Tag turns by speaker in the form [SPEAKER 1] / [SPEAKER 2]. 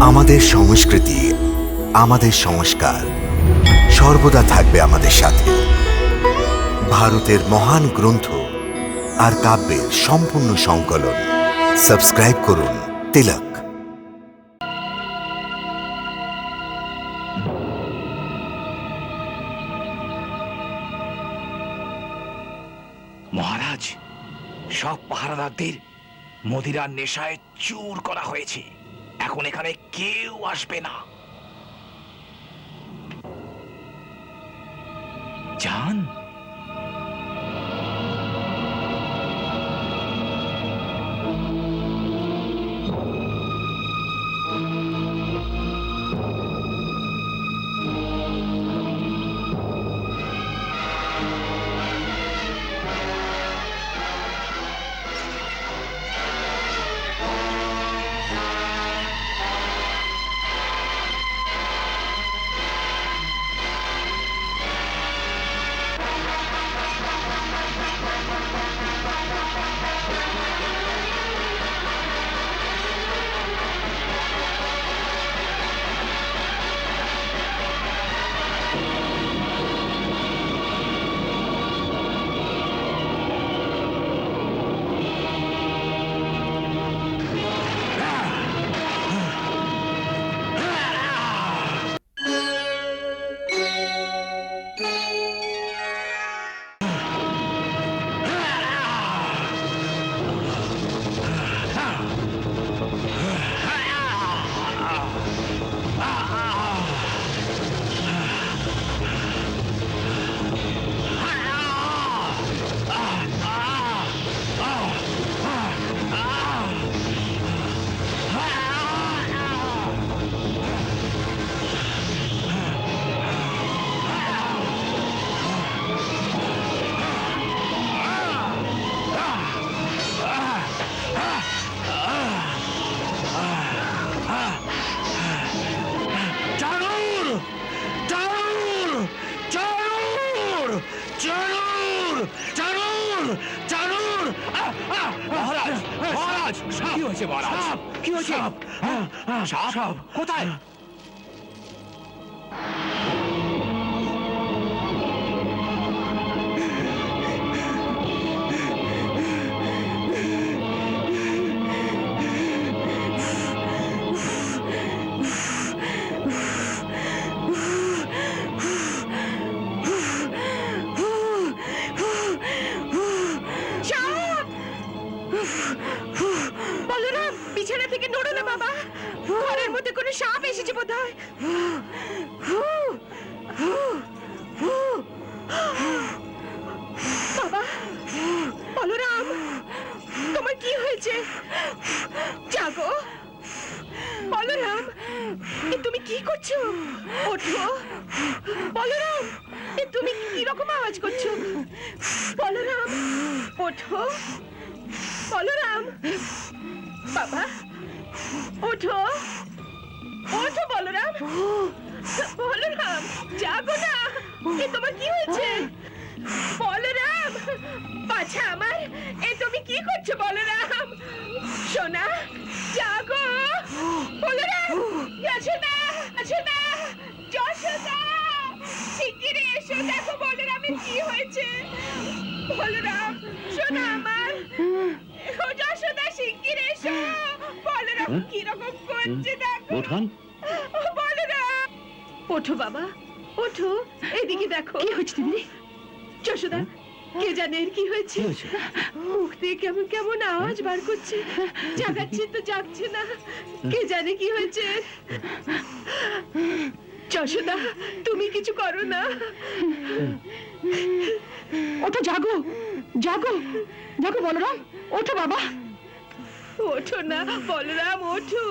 [SPEAKER 1] আমাদের সংস্কৃতি, আমাদের সংস্কার সর্বদা থাকবে আমাদের সাথে। ভারতের মহান গ্রন্থ আর কাব্যের সম্পূর্ণ সংকলন। সাবস্ক্রাইব করুন তিলক।
[SPEAKER 2] মহারাজ, সব পাহারাদারদের মদিরার নেশায় চুর করা হয়েছে। এখন এখানে কেউ আসবে না। যান মহারাজ কি হয়েছে মহারাজ? কি হয়েছে? সাপ। সাপ। কোথায়?
[SPEAKER 3] কোনো সাপ এসেছে বোধ হয় বাবা, বলরাম, তোমার কি হয়েছে? জাগো। বলরাম, এ তুমি কি করছ? ওঠো। বলরাম, এ তুমি কি রকম আওয়াজ করছ? বলরাম, ওঠো। বলরাম, বাবা, ওঠো। ওঠো বলরাম। বলরাম জাগো না। এ তোমার কি হয়েছে? বলরাম বাছা আমার। এ তুমি কি করছ বলরাম? সোনা জাগো। বলরাম যশোদা যশোদা যশোদা শিগগিরই এসো। দেখো বলরামের কি হয়েছে। বলরাম সোনা আমার। ও যশোদা শিগগির এসো। বলরাম কীরকম করছে দেখো। বলরাম ওঠো বাবা ওঠো। এদিকে দেখো। কি হচ্ছে দিদি? যশোদা কে জানে এর কি হয়েছে?
[SPEAKER 4] কি হয়েছে?
[SPEAKER 3] মুখ দিয়ে কেমন কেমন আওয়াজ বার করছে। জাগাচ্ছে তো জাগছে না। কে জানে কি হয়েছে? যশোদা তুমি কিছু করো না।
[SPEAKER 5] ওঠো জাগো জাগো। জাগো বলরাম ওঠো বাবা।
[SPEAKER 3] ওঠো না বলরাম ওঠো।